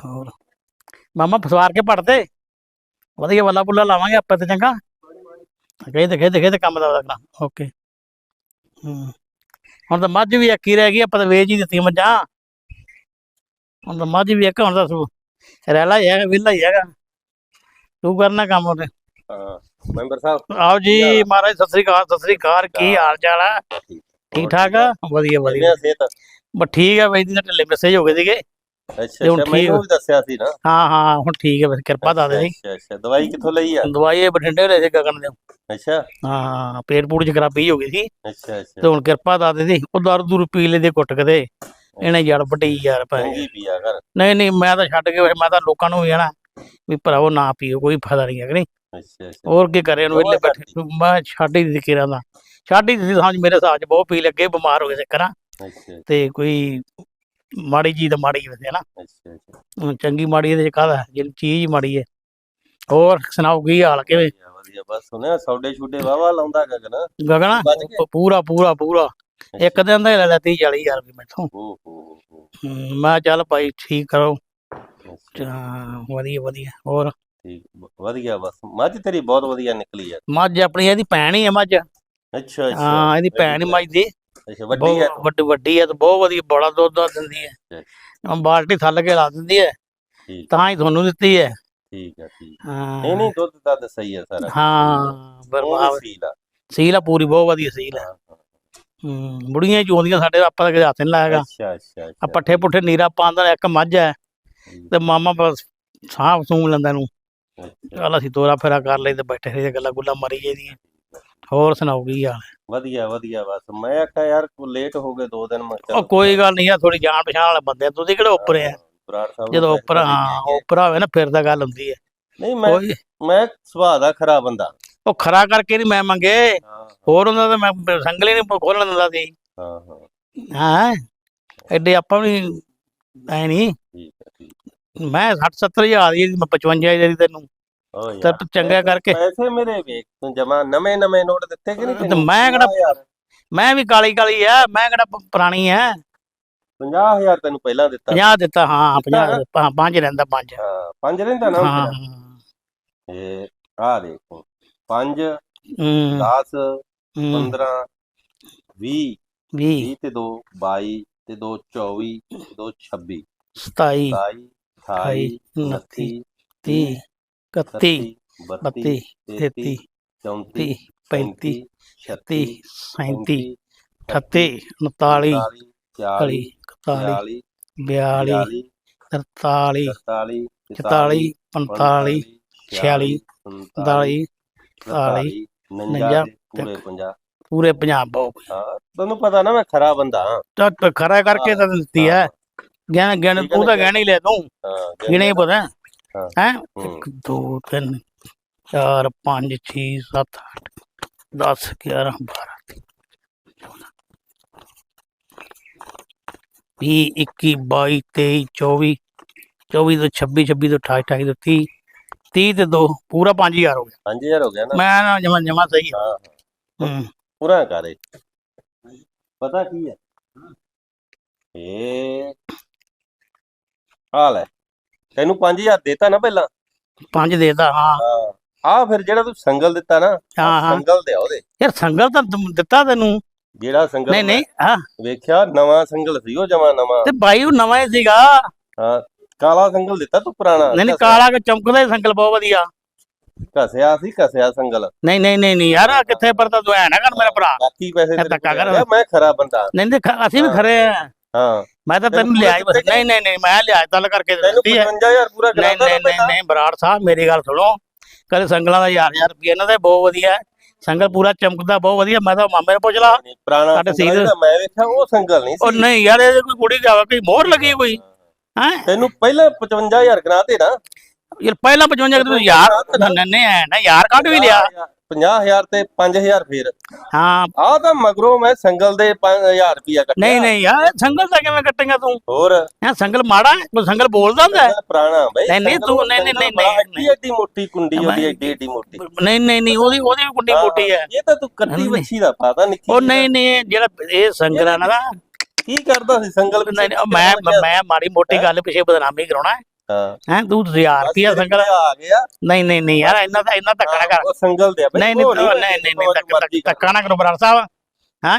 ਹੋਰ। ਮਾਮਾ ਫਸਵਾਰ ਕੇ ਪੜਦੇ ਵਧੀਆ ਵੱਲਾ ਬੁੱਲਾ ਲਾਵਾਂਗੇ ਆਪਾਂ ਤੇ ਚੰਗਾ। ਕਹੇ ਤੇ ਕਹੇ ਤੇ ਕਹੇ ਤੇ ਕੰਮ ਦਾ ਲੱਗਣਾ ਓਕੇ ਹੁਣ ਤਾਂ ਮੱਝ ਵੀ ਅੱਕੀ ਰਹਿ ਗਈ ਆਪਾਂ ਤਾਂ ਵੇਚ ਹੀ ਦਿੱਤੀ ਮੱਝਾਂ। ਹੁਣ ਤਾਂ ਮੱਝ ਵੀ ਇੱਕ ਹੁਣ ਤਾਂ ਸੂ ਰੈਲਾ ਹੀ ਹੈਗਾ ਵਿਹਲਾ ਹੀ ਹੈਗਾ। ਤੂੰ ਕਰਨਾ ਕੰਮ ਉਹਦੇ। ਹਾਂ ਮੈਂਬਰ ਸਾਹਿਬ। ਆਓ ਜੀ ਮਹਾਰਾਜ ਸਤਿ ਸ੍ਰੀ ਅਕਾਲ ਸਤਿ ਸ੍ਰੀ ਅਕਾਲ। ਕੀ ਹਾਲ ਚਾਲ ਆ? ਠੀਕ ਠਾਕ। ਆ? ਵਧੀਆ ਵਧੀਆ। ਵਧੀਆ ਸਿਹਤ। ਬਸ ਠੀਕ ਆ ਬਈ ਦੀ ਢਿੱਲੇ ਮੈਸੇਜ ਹੋ ਗਏ ਸੀਗੇ। ਅੱਛਾ ਤੇ ਹੁਣ ਮੈਨੂੰ ਠੀਕ- ਵੀ ਦੱਸਿਆ ਸੀ ਨਾ। ਹਾਂ ਹਾਂ ਹੁਣ ਠੀਕ ਹੈ ਬਸ ਕਿਰਪਾ ਦੱਸ ਦੇ ਅੱਛਾ ਅੱਛਾ ਦਵਾਈ ਕਿੱਥੋਂ ਲਈ ਆ? ਦਵਾਈ ਇਹ ਬਠਿੰਡੇ ਲੈ ਸੀ ਗਗਨ ਦੇ ਅੱਛਾ। ਹਾਂ ਪੇਟ ਪੂਟ ਚ ਖਰਾਬੀ ਹੋ ਗਈ ਸੀ। ਅੱਛਾ ਤੇ ਅੱਛਾ ਹੁਣ ਕਿਰਪਾ ਦੱਸ ਦੇ ਸੀ ਉਹ ਦਾਰੂ ਦੂਰ ਪੀ ਲੈਦੇ ਕੁੱਟ ਕਦੇ ਇਹਨੇ ਜੜ ਵੱਡੀ ਯਾਰ ਭਾਈ ਪੀਆ ਕਰ ਨਹੀਂ ਨਹੀਂ ਮੈਂ ਤਾਂ ਛੱਡ ਕੇ ਮੈਂ ਤਾਂ ਲੋਕਾਂ ਨੂੰ ਵੀ ਕਹਿਣਾ ਵੀ ਭਰਾਵੋ ਨਾ ਪੀਓ ਕੋਈ ਫਾਇਦਾ ਨਹੀਂ ਹੈ ਕਿ ਨਹੀਂ? ਅੱਛਾ ਅੱਛਾ। ਹੋਰ ਕੀ ਕਰੇ ਉਹਨੂੰ ਵਿਹਲੇ ਬੈਠੇ। ਮੈਂ ਛੱਡ ਹੀ ਦਿੱਤੀ ਕਿਰਾਂ ਦਾ। ਛੱਡ ਹੀ ਦਿੱਤੀ ਸਮਝ ਮੇਰੇ ਹਿਸਾਬ ਚ ਬਹੁਤ ਪੀ ਲੱਗੇ ਬਿਮਾਰ ਹੋ ਗਏ ਸਿੱਕਰਾਂ ਅੱਛਾ। ਤੇ ਕੋਈ ਮਾੜੀ ਜੀ ਤਾਂ ਮਾੜੀ ਵਸੇ ਹੈ ਨਾ। ਅੱਛਾ ਅੱਛਾ। ਹੁਣ ਚੰਗੀ ਮਾੜੀ ਇਹਦੇ ਚ ਕਾਹਦਾ ਜਿਹੜੀ ਚੀਜ਼ ਮਾੜੀ ਹੈ। ਹੋਰ ਸੁਣਾਓ ਕੀ ਹਾਲ ਕਿਵੇਂ? ਵਧੀਆ ਵਧੀਆ। ਬਸ ਸੁਣਿਆ ਸੌਡੇ ਛੁੱਡੇ ਵਾਵਾ ਲਾਉਂਦਾ ਗਗਨ। ਗਗਨਾ? ਬਚ ਗਏ? ਪੂਰਾ ਪੂਰਾ ਪੂਰਾ। ਇੱਕ ਦਿਨ ਦਾ ਹੀ ਲੈ ਲਿਆ 30 40000 ਰੁਪਏ ਮੈਥੋਂ। ਓ ਹੋ ਹੋ ਹਮ, ਮੈਂ ਕਿਹਾ ਚੱਲ ਭਾਈ ਠੀਕ ਕਰੋ। ਅੱਛਾ। ਹਾਂ, ਵਧੀਆ ਵਧੀਆ। ਹੋਰ? ਠੀਕ ਬ- ਵਧੀਆ ਬਸ। ਮੱਝ ਤੇਰੀ ਬਹੁਤ ਵਧੀਆ ਨਿਕਲੀ ਆ। ਮੱਝ ਆਪਣੀ ਇਹਦੀ ਭੈਣ ਹੀ ਹੈ ਮੱਝ। ਅੱਛਾ ਅੱਛਾ। ਹਾਂ ਇਹਦੀ ਭੈਣ ਹੀ ਮੱਝ ਦੀ। ਅੱਛਾ ਵੱਡੀ ਹੈ? ਬਹੁਤ ਵੱਡੀ ਵੱਡੀ ਹੈ ਤੇ ਬਹੁਤ ਵਧੀਆ ਬੜਾ ਦੁੱਧ ਦੁੱਧ ਦਿੰਦੀ ਹੈ। ਹੁਣ ਬਾਲਟੀ ਥੱਲ ਕੇ ਲਾ ਦਿੰਦੀ ਹੈ ਤਾਂ ਹੀ ਤੁਹਾਨੂੰ ਦਿੱਤੀ ਹੈ। ਠੀਕ ਹੈ ਠੀਕ। ਹਾਂ। ਨਹੀਂ ਨਹੀਂ ਦੁੱਧ ਦਾ ਤਾਂ ਸਹੀ ਹੈ ਸਾਰਾ। ਹਾਂ ਬਰਬਾਦ ਸੀਲ ਆ। ਸੀਲ ਆ ਪੂਰੀ ਬਹੁਤ ਵਧੀਆ ਸੀਲ ਹੈ ਹਾਂ, ਬੁੜੀਆਂ ਚੋਂਦੀਆਂ ਸਾਡੇ ਆਪਾਂ ਤਾਂ ਕਦੇ ਹੱਥ ਨਹੀਂ ਲਾਇਆਗਾ ਅੱਛਾ ਅੱਛਾ ਆ ਪੱਠੇ ਪੁੱਠੇ ਨੀਰਾ ਪਾਉਂਦਾ ਇੱਕ ਮੱਝ ਹੈ ਤੇ ਮਾਮਾ ਬਸ ਸਾਹ ਸੂਮ ਲੈਂਦਾ ਨੂੰ ਅੱਛਾ। ਚੱਲ ਅਸੀਂ ਤੋਰਾ ਫੇਰਾ ਕਰ ਲਈ ਤੇ ਬੈਠੇ ਰਹੇ ਗੱਲਾਂ ਗੁੱਲਾਂ ਮਾਰੀ ਜਾਂਦੀਆਂ ਹੋਰ ਸੁਣਾਓ ਕੀ ਹਾਲ ਹੈ? ਵਧੀਆ ਵਧੀਆ ਬਸ। ਮੈਂ ਆਖਿਆ ਯਾਰ ਲੇਟ ਹੋ ਗਏ ਦੋ ਦਿਨ ਮੈਂ ਕਿਹਾ ਉਹ ਕੋਈ ਗੱਲ ਨਹੀਂ ਆ ਥੋੜੀ ਜਾਣ ਪਛਾਣ ਵਾਲੇ ਬੰਦੇ ਆ, ਤੁਸੀਂ ਕਿਹੜੇ ਉੱਪਰ ਆ? ਬਰਾੜ ਸਾਹਿਬ ਨੂੰ ਜਦੋਂ ਉੱਪਰ ਕੇ ਹਾਂ ਗਏ। ਉੱਪਰ ਹੋਵੇ ਨਾ ਫਿਰ ਤਾਂ ਗੱਲ ਹੁੰਦੀ ਹੈ। ਨਹੀਂ ਮੈਂ ਕੋਈ ਮੈਂ ਸੁਭਾਅ ਦਾ ਖਰਾ ਬੰਦਾ। ਉਹ ਖਰਾ ਕਰਕੇ ਨਹੀਂ ਮੈਂ ਮੰਗੇ। ਹਾਂ। ਹੋਰ ਹੁੰਦਾ ਤਾਂ ਮੈਂ ਸੰਗਲੇ ਨਹੀਂ ਖੋਲਣ ਦਿੰਦਾ ਸੀ। ਹਾਂ ਹਾਂ। ਹਾਂ? ਐਡੇ ਆਪਾਂ ਵੀ ਐ ਨਹੀਂ ਠੀਕ ਹੈ ਠੀਕ ਮੈਂ 60 70 ਹਜ਼ਾਰ ਦੀ ਮੈਂ 55 ਹਜ਼ਾਰ ਦੀ ਤੈਨੂੰ ਓ ਯਾਰ। ਚੰਗਾ ਕਰਕੇ। ਪੈਸੇ ਮੇਰੇ ਵੇਖ ਤੂੰ ਜਮਾ ਨਵੇਂ ਨਵੇਂ ਨੋਟ ਦਿੱਤੇ ਕਿ ਨਹੀਂ ਤੇ? ਮੈਂ ਕਿਹੜਾ- ਮੈਂ ਵੀ ਕਾਲੀ ਕਾਲੀ ਆ ਮੈਂ ਕਿਹੜਾ ਪੁਰਾਣੀ ਆ। 50000 ਤੈਨੂੰ ਪਹਿਲਾਂ ਦਿੱਤਾ। 50 ਦਿੱਤਾ ਹਾਂ ਦਿੱਤਾ 50 ਹਾਂ ਪੰਜ ਰਹਿੰਦਾ ਪੰਜ। ਹਾਂ ਪੰਜ ਰਹਿੰਦਾ ਨਾ? ਇਹ ਆ ਦੇਖੋ 5 ਹੂੰ। 10 ਹੂੰ। 15 20 20 20 ਤੇ 2 22 ਤੇ 2 24 2 26 27 27 28 29 30 31 32 32 33 33 34 35 35 36 37 38 39 40 40 42 43 43 44 46 47 48 49 ਪੂਰੇ 50 ਪੂਰੇ ਪੰਜਾਬ ਬਹੁਤ ਤੁਹਾਨੂੰ ਪਤਾ ਨਾ ਮੈਂ ਖਰਾ ਬੰਦਾ ਹਾਂ। ਖਰਾ ਕਰਕੇ ਤਾਂ ਦਿੱਤੀ ਹੈ। ਗਿਆਨ ਗਿਆਨ ਠੀਕ ਹੈ ਤੂੰ? ਗਿਆਨ ਹੀ ਲੈ ਤੂੰ। ਗਿਣੇ ਪਤਾ। ਹਾਂ। ਹੈ ਹੂੰ। 1 2 3 4 5 6 7 8 10 11 12 ਵੀਹ 21 22 23 24 24 ਤੋਂ 26 26 ਤੋਂ 28 28 ਤੋਂ 30 30 ਤੇ 2 ਪੂਰਾ 5000 ਹੋ ਗਿਆ 5000 ਹੋ ਗਿਆ ਨਾ ਮੈਂ ਨਾ ਜਮਾ ਜਮਾ ਸਹੀ ਹਾਂ ਹੂੰ ਪੂਰਾ ਕਰੇ ਪਤਾ ਕੀ ਹੈ ਇਹ ਹਾਲ ਹੈ ਤੈਨੂੰ 5000 ਦੇਤਾ ਨਾ ਪਹਿਲਾਂ? ਪੰਜ ਦੇਦਾ ਹਾਂ। ਹਾਂ। ਆ ਫਿਰ ਜਿਹੜਾ ਤੂੰ ਸੰਗਲ ਦਿੱਤਾ ਨਾ ਹਾਂ ਹਾਂ। ਸੰਗਲ ਦਿਆ ਉਹਦੇ। ਯਾਰ ਸੰਗਲ ਤਾਂ ਦ- ਦਿੱਤਾ ਤੈਨੂੰ। ਜਿਹੜਾ ਸੰਗਲ ਨਹੀਂ ਨਹੀਂ ਹਾਂ। ਮੈਂ ਵੇਖਿਆ ਨਵਾਂ ਸੰਗਲ ਸੀ ਉਹ ਜਮਾ ਨਵਾਂ। ਤੇ ਬਾਈ ਉਹ ਨਵਾਂ ਹੀ ਸੀਗਾ। ਹਾਂ ਕਾਲਾ ਸੰਗਲ ਦਿੱਤਾ ਤੂੰ ਪੁਰਾਣਾ? ਨਹੀਂ ਨਹੀਂ ਘਸਿਆ- ਕਾਲਾ ਕੇ ਚਮਕਦਾ ਹੀ ਸੰਗਲ ਬਹੁਤ ਵਧੀਆ। ਘਸਿਆ ਸੀ ਘਸਿਆ ਸੰਗਲ। ਨਹੀਂ ਨਹੀਂ ਨਹੀਂ ਨਹੀਂ ਯਾਰ ਆਹ ਕਿੱਥੇ ਪਰਦਾ ਤੂੰ ਐ ਨਾ ਕਰ ਮੇਰਾ ਭਰਾ। ਬਾਕੀ ਪੈਸੇ ਇਹ ਤੇਰੇ ਧੱਕਾ ਕੋਲ ਕਰ। ਆ ਗਿਆ, ਮੈਂ ਖਰਾ ਬੰਦਾ। ਨਹੀਂ ਨਹੀਂ ਖ- ਅਸੀਂ ਵੀ। ਖਰੇ ਆ। ਹਾਂ। ਮੈਂ ਤਾਂ ਤੈਨੂੰ ਤੈਨੂੰ ਲਿਆ ਹੀ ਬਸ। ਨਹੀਂ ਨਹੀਂ ਨਹੀਂ ਮੈਂ ਲਿਆ ਤਲ ਕਰਕੇ ਦਿੱਤੀ ਹੈ। 55000 ਪੂਰਾ ਕਰਾਤਾ ਨਹੀਂ ਨਹੀਂ ਨਹੀਂ ਬਰਾੜ ਸਾਹਿਬ ਮੇਰੀ ਗੱਲ ਸੁਣੋ। ਕਦੇ ਸੰਗਲਾਂ ਦਾ ਹਜ਼ਾਰ ਹਜ਼ਾਰ ਰੁਪਏ ਇਹਨਾਂ ਦਾ ਬਹੁਤ ਵਧੀਆ। ਸੰਗਲ ਪੂਰਾ ਚਮਕਦਾ ਬਹੁਤ ਵਧੀਆ। ਮੈਂ ਤਾਂ ਮਾਮੇ ਨੂੰ ਪੁੱਛ ਲਾ ਸਾਡੇ ਜਿਹੜਾ ਮੈਂ ਵੇਖਿਆ ਉਹ ਸੰਗਲ ਨਹੀਂ ਉਹ ਸੀ। ਨਹੀਂ ਯਾਰ ਇਹ ਕੋਈ ਕੁੜੀ ਜਾਵਾ ਕੋਈ ਮੋਹਰ ਲੱਗੀ ਕੋਈ ਹੈ? ਤੈਨੂੰ ਪਹਿਲਾਂ 55000 ਕਰਾਤੇ ਨਾ। ਯਾਰ ਪਹਿਲਾਂ 55 ਕਿ ਯਾਰ ਨਹੀਂ ਐ ਨਾ ਯਾਰ ਕੱਢ ਵੀ ਲਿਆ। 50000 ਤੇ 5000 ਫੇਰ। ਹਾਂ। ਆ ਤਾਂ ਮਗਰੋਂ ਮੈਂ ਸੰਗਲ ਦੇ 5000 ਰੁਪਿਆ ਕੱਟਿਆ। ਨਹੀਂ ਨਹੀਂ ਯਾਰ ਸੰਗਲ ਤਾਂ ਕਿਵੇਂ ਕੱਟੇਗਾ ਤੂੰ? ਹੋਰ। ਹੈ ਸੰਗਲ ਮਾੜਾ ਹੈ? ਸੰਗਲ ਬੋਲਦਾ ਹੁੰਦਾ ਹੈ? ਪੁਰਾਣਾ ਬਈ ਨਹੀਂ, ਨਹੀਂ, ਤੂੰ- ਨਹੀਂ, ਨਹੀਂ, ਨਹੀਂ, ਨਹੀਂ। ਐਡੀ ਮੋਟੀ ਕੁੰਡੀ ਉਹਦੀ ਐਡੀ ਐਡੀ ਮੋਟੀ। ਨਹੀਂ ਨਹੀਂ ਨਹੀਂ ਉਹਦੀ ਉਹਦੀ ਵੀ ਕੁੰਡੀ ਮੋਟੀ ਹੈ। ਇਹ ਤਾਂ ਤੂੰ ਕੱਟੀ। ਵੱਛੀ ਦਾ ਪਤਾ ਨਿੱਕੀ ਉਹ ਨਹੀਂ ਨਹੀਂ ਇਹ ਜਿਹੜਾ ਇਹ ਸੰਗਲ ਆ ਨਾ। ਕੀ ਕਰਦਾ ਸੀ ਸੰਗਲ ਨਹੀਂ ਮੈਂ ਮੈਂ ਮਾੜੀ ਮੋਟੀ ਗੱਲ ਪਿੱਛੇ ਬਦਨਾਮੀ ਕਰਾਉਣਾ ਹੈ। ਹਾਂ ਤੂੰ 1000 ਰੁਪਿਆ ਸੰਗਲ? ਆ ਗਿਆ। ਨਹੀਂ ਨਹੀਂ ਨਹੀਂ ਯਾਰ ਇੰਨਾ ਤਾਂ ਇੰਨਾ ਧੱਕਾ ਨਾ ਕਰ। ਉਹ ਸੰਗਲ ਦੇ ਬਈ, ਨਹੀਂ ਨਹੀਂ ਨਹੀਂ ਨਹੀਂ ਨਹੀਂ ਧੱਕਾ ਨਾ ਕਰੋ ਬਰਾੜ ਸਾਹਿਬ। ਹੈ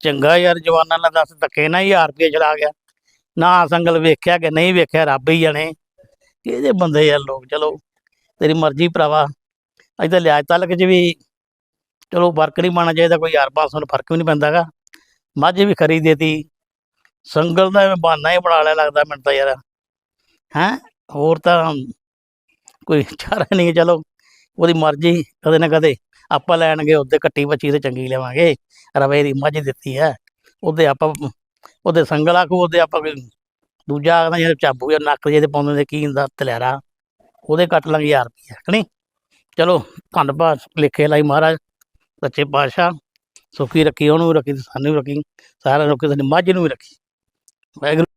ਚੰਗਾ ਯਾਰ ਜਵਾਨਾਂ ਨਾਲ ਦੱਸ ਧੱਕੇ ਨਾ 1000 ਰੁਪਏ ਚਲਾ ਗਿਆ। ਨਾ ਸੰਗਲ ਵੇਖਿਆ ਕਿ ਨਹੀਂ ਵੇਖਿਆ ਰੱਬ ਹੀ ਜਾਣੇ। ਕਿਹਦੇ ਬੰਦੇ ਯਾਰ ਲੋਕ ਚਲੋ ਤੇਰੀ ਮਰਜ਼ੀ ਭਰਾਵਾ। ਅਜ ਤਾਂ ਲਿਆਜ ਤਲਕ ਚ ਵੀ ਚਲੋ ਫ਼ਰਕ ਨਹੀਂ ਪਾਉਣਾ ਚਾਹੀਦਾ ਕੋਈ 1000 500 ਨੂੰ ਫ਼ਰਕ ਵੀ ਨਹੀਂ ਪੈਂਦਾਗਾ ਮੱਝ ਵੀ ਖਰੀ ਦੇਤੀ ਸੰਗਲ ਦਾ ਬਹਾਨਾ ਹੀ ਬਣਾ ਲਿਆ ਲੱਗਦਾ ਮੈਨੂੰ ਤਾਂ ਯਾਰ। ਹੈ? ਹੋਰ ਤਾਂ ਕੋਈ ਚਾਰਾ ਨਹੀਂ, ਚਲੋ। ਉਹਦੀ ਮਰਜ਼ੀ, ਕਦੇ ਨਾ ਕਦੇ ਆਪਾਂ ਲੈਣਗੇ, ਉਹਦੇ ਕੱਟੀ ਬੱਚੀ ਤੇ ਚੰਗੀ ਲਵਾਂਗੇ। ਰਵੇ ਦੀ ਮੱਝ ਦਿੱਤੀ ਹੈ। ਉਹਦੇ ਆਪਾਂ, ਉਹਦੇ ਸੰਗਲ ਆਖੂ, ਉਹਦੇ ਆਪਾਂ ਦੂਜਾ ਆਖਦਾ, ਯਾਰ ਚਾਬੂ ਜਾਂ ਨੱਕ ਜਿਹੇ ਪਾਉਂਦੇ ਨੇ ਕੀ ਹੁੰਦਾ ਤਲੈਰਾ? ਉਹਦੇ ਕੱਟ ਲਾਂਗੇ 1000 ਰੁਪਏ ਕਿ ਚਲੋ, ਧੰਨਵਾਦ ਲਿਖੇ ਲਈ ਮਹਾਰਾਜ, ਸੱਚੇ ਪਾਤਸ਼ਾਹ। ਸੁਖੀ ਰੱਖੀ, ਉਹਨੂੰ ਵੀ ਰੱਖੀ ਸਾਨੂੰ ਵੀ ਰੱਖੀ, ਸਾਰਿਆਂ ਨੂੰ ਕਿਸੇ ਨੇ ਮੱਝ ਨੂੰ ਵੀ ਰੱਖੀ। ਵਾਹਿਗੁਰੂ।